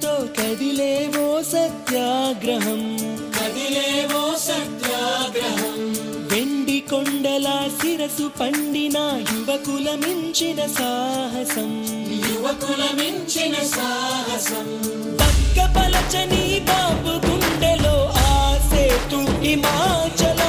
కదిలేవో సత్యాగ్రహం. కదిలేవో సత్యాగ్రహం. వెండి కొండల శిరసు పండిన యువకుల మించిన సాహసం. యువకుల మించిన సాహసం. పక్క పలచని బాబు గుండెలో ఆ సేతు హిమాచల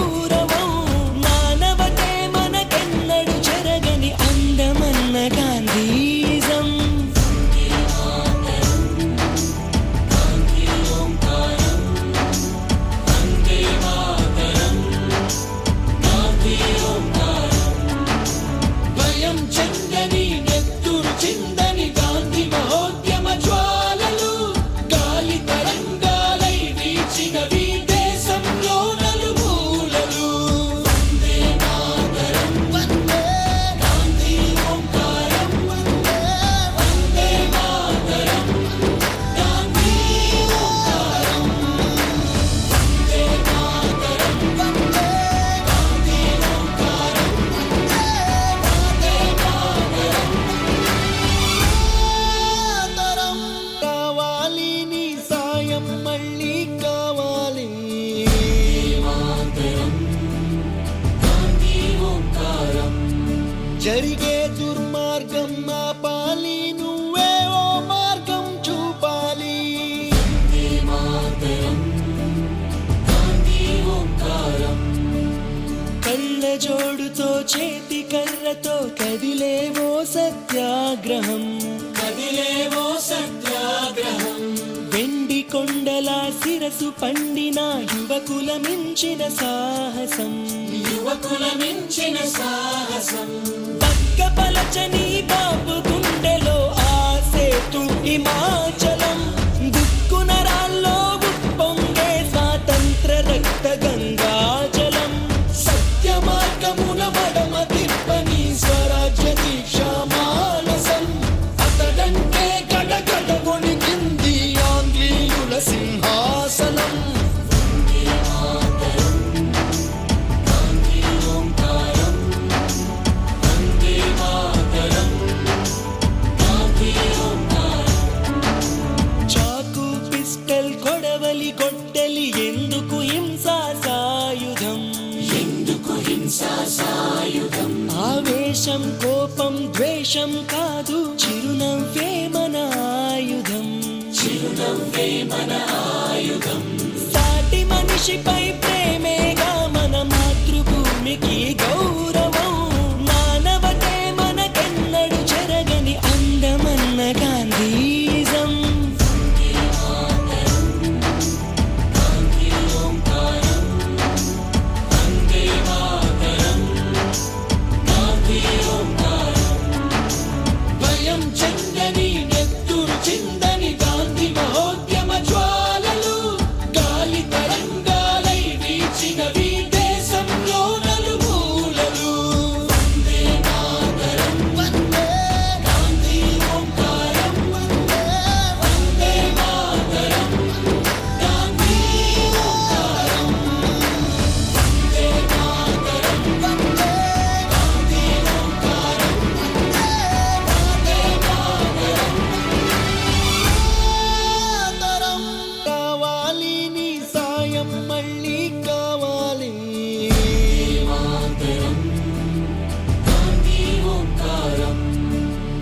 futuro. జరిగే దుర్మార్గం మా పాలి నువ్వే ఓ మార్గం చూపాలి. కళ్ళ జోడుతో చేతి కర్రతో కదిలేవో సత్యాగ్రహం. కదిలేవో సత్యాగ్రహం. వెండి కొండల శిరసు పండిన యువకుల మించిన సాహసం. యువకుల మించిన సాహసం. ఆశని బాబు గుండెలో ఆసేతు ఇమా.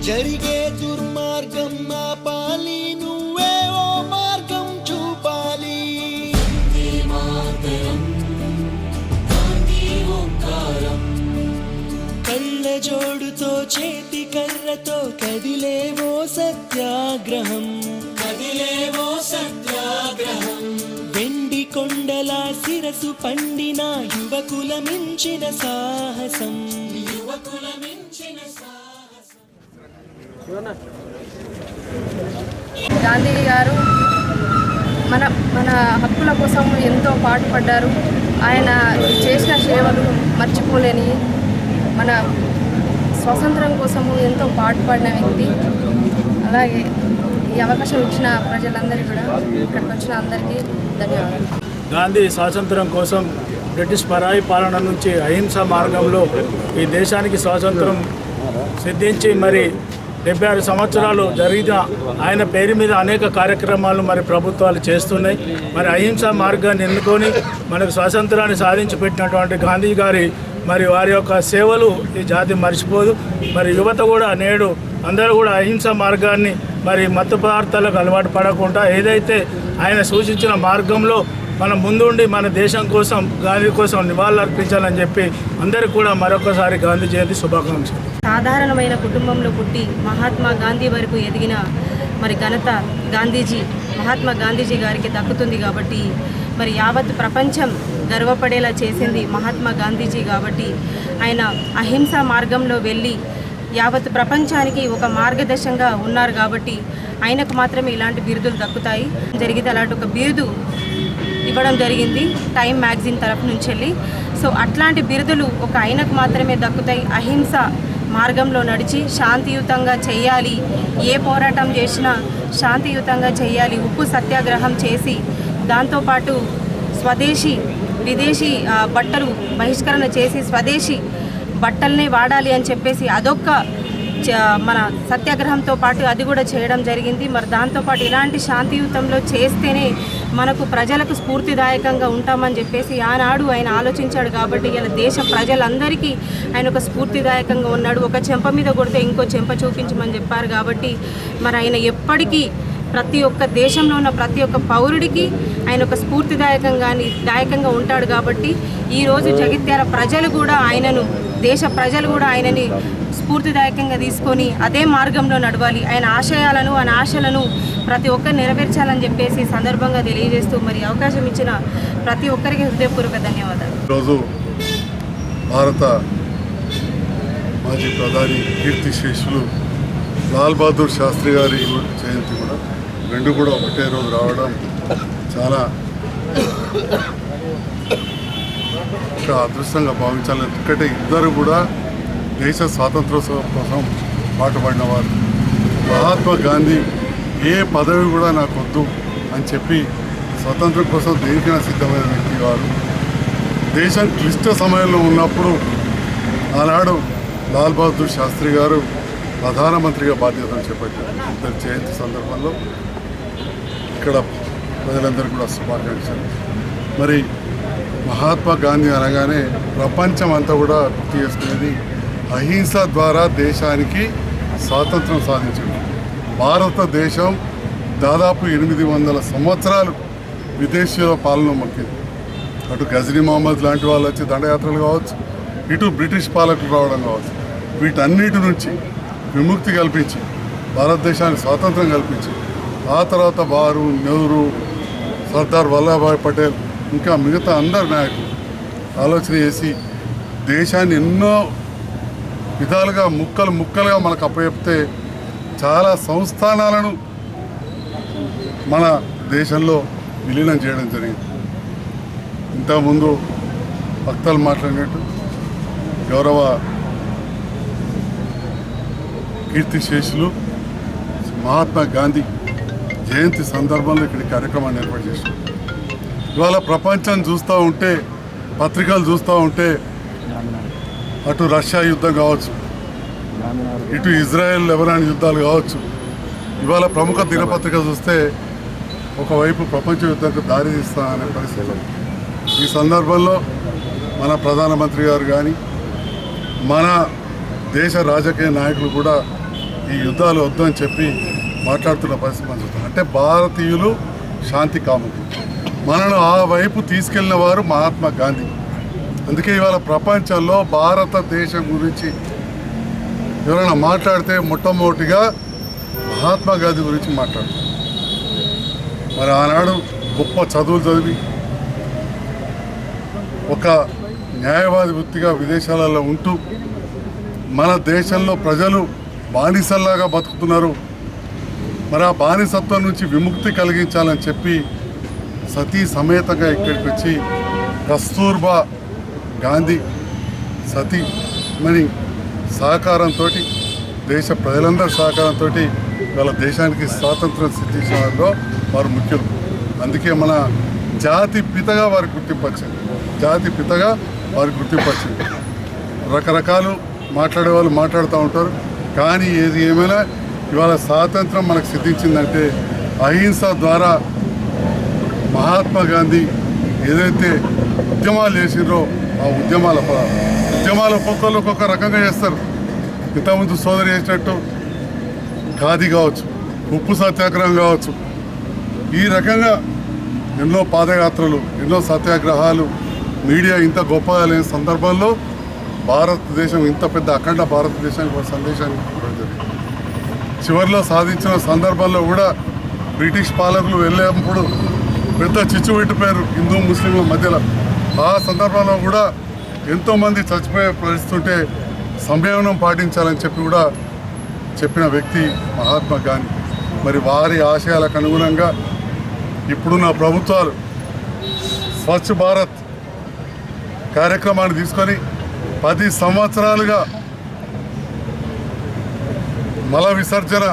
జరిగే దుర్మార్గం ఆపాలి నువ్వే ఓ మార్గం చూపాలి. కళ్ళ జోడుతో చేతి కర్రతో కదిలేవో సత్యాగ్రహం. కదిలేవో సత్యాగ్రహం. వెండి కొండల శిరసు పండిన యువకుల మించిన సాహసం. యువకుల గాంధీ గారు మన మన హక్కుల కోసం ఎంతో పాటుపడ్డారు. ఆయన చేసిన సేవలు మర్చిపోలేని మన స్వాతంత్రం కోసము ఎంతో పాటుపడిన వ్యక్తి. అలాగే ఈ అవకాశం ఇచ్చిన ప్రజలందరికీ కూడా ఇక్కడికి వచ్చిన అందరికీ ధన్యవాదాలు. గాంధీ స్వాతంత్రం కోసం బ్రిటిష్ పరాయి పాలన నుంచి అహింస మార్గంలో ఈ దేశానికి స్వాతంత్రం సిద్ధించి మరి డెబ్బై ఆరు సంవత్సరాలు జరిగిన ఆయన పేరు మీద అనేక కార్యక్రమాలు మరి ప్రభుత్వాలు చేస్తున్నాయి. మరి అహింస మార్గాన్ని ఎన్నుకొని మనకు స్వాతంత్రాన్ని సాధించి పెట్టినటువంటి గాంధీ గారి మరి వారి యొక్క సేవలు ఈ జాతి మర్చిపోదు. మరి యువత కూడా నేడు అందరూ కూడా అహింస మార్గాన్ని మరి మత్తు పదార్థాలకు అలవాటు పడకుండా ఏదైతే ఆయన సూచించిన మార్గంలో మనం ముందుండి మన దేశం కోసం గాంధీ కోసం నివాళులర్పించాలని చెప్పి అందరికీ కూడా మరొకసారి గాంధీ జయంతి శుభాకాంక్షలు. సాధారణమైన కుటుంబంలో పుట్టి మహాత్మా గాంధీ వరకు ఎదిగిన మరి ఘనత గాంధీజీ మహాత్మా గాంధీజీ గారికి దక్కుతుంది కాబట్టి మరి యావత్ ప్రపంచం గర్వపడేలా చేసింది మహాత్మా గాంధీజీ కాబట్టి ఆయన అహింస మార్గంలో వెళ్ళి యావత్ ప్రపంచానికి ఒక మార్గదర్శంగా ఉన్నారు కాబట్టి ఆయనకు మాత్రమే ఇలాంటి బిరుదులు దక్కుతాయి. జరిగితే అలాంటి ఒక బిరుదు ఇవ్వడం జరిగింది. టైం మ్యాగజైన్ తరఫు నుంచి వెళ్ళి సో అట్లాంటి బిరుదులు ఒక ఆయనకు మాత్రమే దక్కుతాయి. అహింస మార్గంలో నడిచి శాంతియుతంగా చేయాలి. ఏ పోరాటం చేసినా శాంతియుతంగా చేయాలి. ఉప్పు సత్యాగ్రహం చేసి దాంతోపాటు స్వదేశీ విదేశీ బట్టలు బహిష్కరణ చేసి స్వదేశీ బట్టలనే వాడాలి అని చెప్పేసి అదొక్క మన సత్యాగ్రహంతో పాటు అది కూడా చేయడం జరిగింది. మరి దాంతోపాటు ఇలాంటి శాంతియుతంలో చేస్తేనే మనకు ప్రజలకు స్ఫూర్తిదాయకంగా ఉంటామని చెప్పేసి ఆనాడు ఆయన ఆలోచించాడు కాబట్టి ఇలా దేశ ప్రజలందరికీ ఆయన ఒక స్ఫూర్తిదాయకంగా ఉన్నాడు. ఒక చెంప మీద కొడితే ఇంకో చెంప చూపించమని చెప్పారు కాబట్టి మరి ఆయన ఎప్పటికీ ప్రతి ఒక్క దేశంలో ఉన్న ప్రతి ఒక్క పౌరుడికి ఆయన ఒక స్ఫూర్తిదాయకంగా దాయకంగా ఉంటాడు కాబట్టి ఈరోజు జగిత్యాల ప్రజలు కూడా ఆయనను దేశ ప్రజలు కూడా ఆయనని స్ఫూర్తిదాయకంగా తీసుకొని అదే మార్గంలో నడవాలి. ఆయన ఆశయాలను ఆయన ఆశలను ప్రతి ఒక్కరు నెరవేర్చాలని చెప్పేసి సందర్భంగా తెలియజేస్తూ మరి అవకాశం ఇచ్చిన ప్రతి ఒక్కరికి హృదయపూర్వక ధన్యవాదాలు. ఈరోజు భారత మాజీ ప్రధాని కీర్తి శేషులు లాల్ బహదూర్ శాస్త్రి గారి జయంతి కూడా రెండు కూడా ఒకటే రోజు రావడం చాలా అదృష్టంగా భావించాలి ఎందుకంటే ఇద్దరు కూడా దేశ స్వాతంత్రోత్సవం కోసం పాటుపడిన వారు. మహాత్మా గాంధీ ఏ పదవి కూడా నాకు వద్దు అని చెప్పి స్వతంత్రం కోసం దేనికైనా సిద్ధమైన వ్యక్తి వారు. దేశం క్లిష్ట సమయంలో ఉన్నప్పుడు ఆనాడు లాల్ బహదూర్ శాస్త్రి గారు ప్రధానమంత్రిగా బాధ్యతలు చేపట్టారు. ఇద్దరు జయంతి సందర్భంలో ఇక్కడ ప్రజలందరూ కూడా శుభాకాంక్షలు. మరి మహాత్మా గాంధీ అనగానే ప్రపంచం అంతా కూడా గుర్తు చేసుకునేది అహింస ద్వారా దేశానికి స్వాతంత్రం సాధించింది. భారతదేశం దాదాపు ఎనిమిది వందల సంవత్సరాలు విదేశీయుల పాలన మొక్కింది. అటు గజనీ మహమ్మద్ లాంటి వాళ్ళు వచ్చి దండయాత్రలు కావచ్చు ఇటు బ్రిటిష్ పాలకులు రావడం కావచ్చు వీటన్నిటి నుంచి విముక్తి కల్పించి భారతదేశానికి స్వాతంత్రం కల్పించి ఆ తర్వాత వారు నెహ్రూ సర్దార్ వల్లభాయ్ పటేల్ ఇంకా మిగతా అందరు నాయకులు ఆలోచన చేసి దేశాన్ని ఎన్నో విధాలుగా ముక్కలు ముక్కలుగా మనకు అప్పచెప్తే చాలా సంస్థానాలను మన దేశంలో విలీనం చేయడం జరిగింది. ఇంతకుముందు భక్తలు మాట్లాడినట్టు గౌరవ కీర్తిశేషులు మహాత్మా గాంధీ జయంతి సందర్భంలో ఇక్కడ కార్యక్రమాన్ని ఏర్పాటు చేశారు. ఇవాళ ప్రపంచం చూస్తూ ఉంటే పత్రికలు చూస్తూ ఉంటే అటు రష్యా యుద్ధం కావచ్చు ఇటు ఇజ్రాయెల్ లెబనాన్ యుద్ధాలు కావచ్చు. ఇవాళ ప్రముఖ దినపత్రిక చూస్తే ఒకవైపు ప్రపంచ యుద్ధంకు దారి తీస్తా అనే పరిస్థితి ఈ సందర్భంలో మన ప్రధానమంత్రి గారు కానీ మన దేశ రాజకీయ నాయకులు కూడా ఈ యుద్ధాలు వద్దని చెప్పి మాట్లాడుతున్న పరిస్థితి మనం చూస్తాం. అంటే భారతీయులు శాంతి కాముకులు. మనను ఆ వైపు తీసుకెళ్ళిన వారు మహాత్మా గాంధీ. అందుకే ఇవాళ ప్రపంచంలో భారతదేశం గురించి ఎవరైనా మాట్లాడితే మొట్టమొదటిగా మహాత్మా గాంధీ గురించి మాట్లాడతారు. మరి ఆనాడు గొప్ప చదువులు చదివి ఒక న్యాయవాది వృత్తిగా విదేశాలలో ఉంటూ మన దేశంలో ప్రజలు బానిసల్లాగా బతుకుతున్నారు. మరి ఆ బానిసత్వం నుంచి విముక్తి కలిగించాలని చెప్పి సతీ సమేతంగా ఇక్కడికి వచ్చి కస్తూర్బా గాంధీ సతీ మరి సహకారంతో దేశ ప్రజలందరి సహకారంతో వాళ్ళ దేశానికి స్వాతంత్రం సిద్ధించిన వారిలో వారు ముఖ్యులు. అందుకే మన జాతి పితగా వారికి గుర్తింపు వచ్చింది జాతి పితగా వారికి గుర్తింపు వచ్చింది రకరకాలు మాట్లాడే వాళ్ళు మాట్లాడుతూ ఉంటారు. కానీ ఏది ఏమైనా ఇవాళ స్వాతంత్రం మనకు సిద్ధించిందంటే అహింస ద్వారా మహాత్మా గాంధీ ఏదైతే ఉద్యమాలు చేసిండ్రో ఆ ఉద్యమాల ఫలాలు ఉద్యమాలు ఒక్కొక్కరు ఒక్కొక్క రకంగా చేస్తారు. ఇంతకుముందు సోదరి చేసినట్టు ఖాదీ కావచ్చు ఉప్పు సత్యాగ్రహం కావచ్చు. ఈ రకంగా ఎన్నో పాదయాత్రలు ఎన్నో సత్యాగ్రహాలు మీడియా ఇంత గొప్పగా లేని సందర్భంలో భారతదేశం ఇంత పెద్ద అఖండ భారతదేశానికి ఒక సందేశాన్ని చివరిలో సాధించిన సందర్భంలో కూడా బ్రిటిష్ పాలకులు వెళ్ళేప్పుడు పెద్ద చిచ్చు పెట్టిపోయారు హిందూ ముస్లింల మధ్యలో. ఆ సందర్భంలో కూడా ఎంతోమంది చచ్చిపోయే పరిస్థితుంటే సంయమనం పాటించాలని చెప్పి కూడా చెప్పిన వ్యక్తి మహాత్మా గాంధీ. మరి వారి ఆశయాలకు అనుగుణంగా ఇప్పుడున్న ప్రభుత్వాలు స్వచ్ఛ భారత్ కార్యక్రమాన్ని తీసుకొని పది సంవత్సరాలుగా మల విసర్జన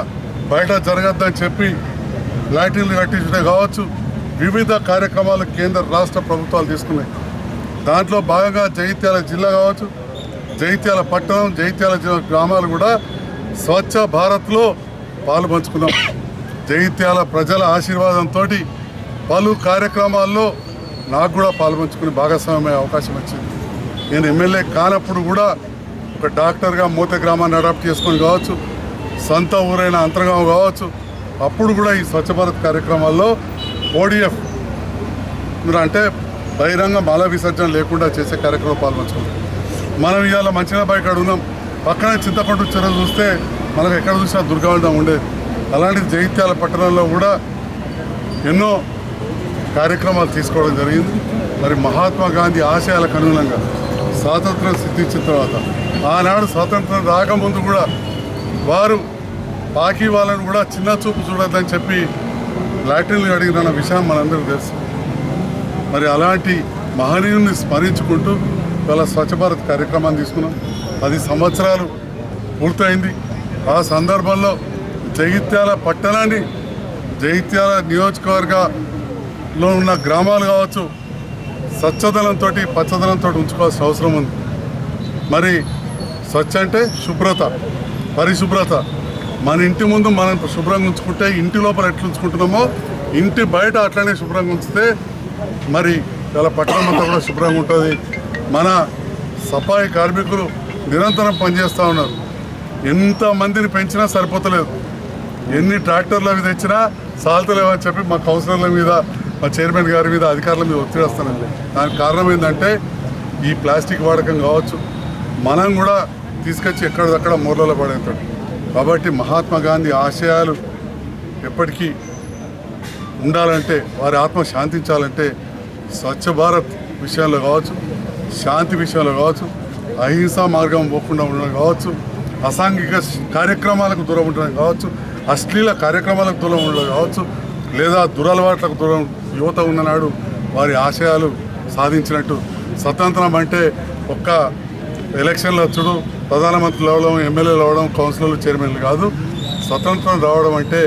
బయట జరగద్దని చెప్పి లాటిన్లు కట్టించడం కావచ్చు వివిధ కార్యక్రమాలు కేంద్ర రాష్ట్ర ప్రభుత్వాలు తీసుకున్నాయి. దాంట్లో భాగంగా జైత్యాల జిల్లా కావచ్చు జైత్యాల పట్టణం జైత్యాల జిల్లా గ్రామాలు కూడా స్వచ్ఛ భారత్లో పాలు పంచుకున్నాం. జైత్యాల ప్రజల ఆశీర్వాదంతో పలు కార్యక్రమాల్లో నాకు కూడా పాల్పంచుకుని భాగస్వామ్య అవకాశం వచ్చింది. నేను ఎమ్మెల్యే కానప్పుడు కూడా ఒక డాక్టర్గా మూత గ్రామాన్ని అడాప్ట్ చేసుకొని కావచ్చు సొంత ఊరైన అంతర్గాం కావచ్చు అప్పుడు కూడా ఈ స్వచ్ఛ భారత్ కార్యక్రమాల్లో ఓడిఎఫ్. అంటే బహిరంగ మల విసర్జన లేకుండా చేసే కార్యక్రమం పాల్పంచుకున్నాం మనం ఇవాళ మంచిగా బయట ఉన్నాం పక్కన చింతపండు చెరువు చూస్తే మనకు ఎక్కడ చూసినా దుర్గావడం ఉండేది అలాంటి జగిత్యాల పట్టణంలో కూడా ఎన్నో కార్యక్రమాలు తీసుకోవడం జరిగింది. మరి మహాత్మా గాంధీ ఆశయాలకు అనుగుణంగా స్వాతంత్రం సిద్ధించిన తర్వాత ఆనాడు స్వాతంత్రం రాకముందు కూడా వారు పాకి వాళ్ళను కూడా చిన్న చూపు చూడొద్దని చెప్పి లాటిన్లు అడిగిన విషయం మనందరికీ తెలుసు. మరి అలాంటి మహనీయుల్ని స్మరించుకుంటూ ఇవాళ స్వచ్ఛ భారత్ కార్యక్రమాన్ని తీసుకున్నాం. పది సంవత్సరాలు పూర్తయింది. ఆ సందర్భంలో జగిత్యాల పట్టణాన్ని జగిత్యాల నియోజకవర్గంలో ఉన్న గ్రామాలు కావచ్చు స్వచ్ఛదనంతో పచ్చదనంతో ఉంచుకోవాల్సిన అవసరం ఉంది. మరి స్వచ్ఛ అంటే శుభ్రత పరిశుభ్రత. మన ఇంటి ముందు మనం శుభ్రంగా ఉంచుకుంటే ఇంటి లోపల ఎట్లా ఉంచుకుంటున్నామో ఇంటి బయట అట్లనే శుభ్రంగా ఉంచితే మరి చాలా పట్టణం అంతా కూడా శుభ్రంగా ఉంటుంది. మన సఫాయి కార్మికులు నిరంతరం పనిచేస్తూ ఉన్నారు. ఎంతమందిని పెంచినా సరిపోతలేదు. ఎన్ని ట్రాక్టర్లు అవి తెచ్చినా సాల్తలేవని చెప్పి మా కౌన్సిలర్ల మీద మా చైర్మన్ గారి మీద అధికారుల మీద ఒత్తిడి వస్తానండి. దానికి కారణం ఏంటంటే ఈ ప్లాస్టిక్ వాడకం కావచ్చు మనం కూడా తీసుకొచ్చి ఎక్కడిదక్కడ మూలలో పడేస్తాడు కాబట్టి మహాత్మా గాంధీ ఆశయాలు ఎప్పటికీ ఉండాలంటే వారి ఆత్మ శాంతించాలంటే స్వచ్ఛ భారత్ విషయంలో కావచ్చు శాంతి విషయంలో కావచ్చు అహింసా మార్గం పోకుండా ఉండడం కావచ్చు అసాంఘిక కార్యక్రమాలకు దూరం ఉండడం కావచ్చు అశ్లీల కార్యక్రమాలకు దూరం ఉండడం కావచ్చు లేదా దురలవాట్లకు దూరం యువత ఉన్ననాడు వారి ఆశయాలు సాధించినట్టు స్వతంత్రం అంటే ఒక్క ఎలక్షన్లు వచ్చుడు ప్రధానమంత్రులు అవడం ఎమ్మెల్యేలు అవడం కౌన్సిలర్లు చైర్మన్లు కాదు స్వతంత్రం రావడం అంటే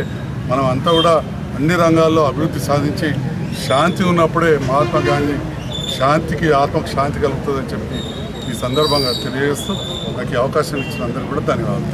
మనం అంతా కూడా అన్ని రంగాల్లో అభివృద్ధి సాధించి శాంతి ఉన్నప్పుడే మహాత్మా గాంధీ శాంతికి ఆత్మకు శాంతి కలుగుతుందని చెప్పి ఈ సందర్భంగా తెలియజేస్తూ నాకు ఈ అవకాశం ఇచ్చిన అందరికీ కూడా ధన్యవాదాలు.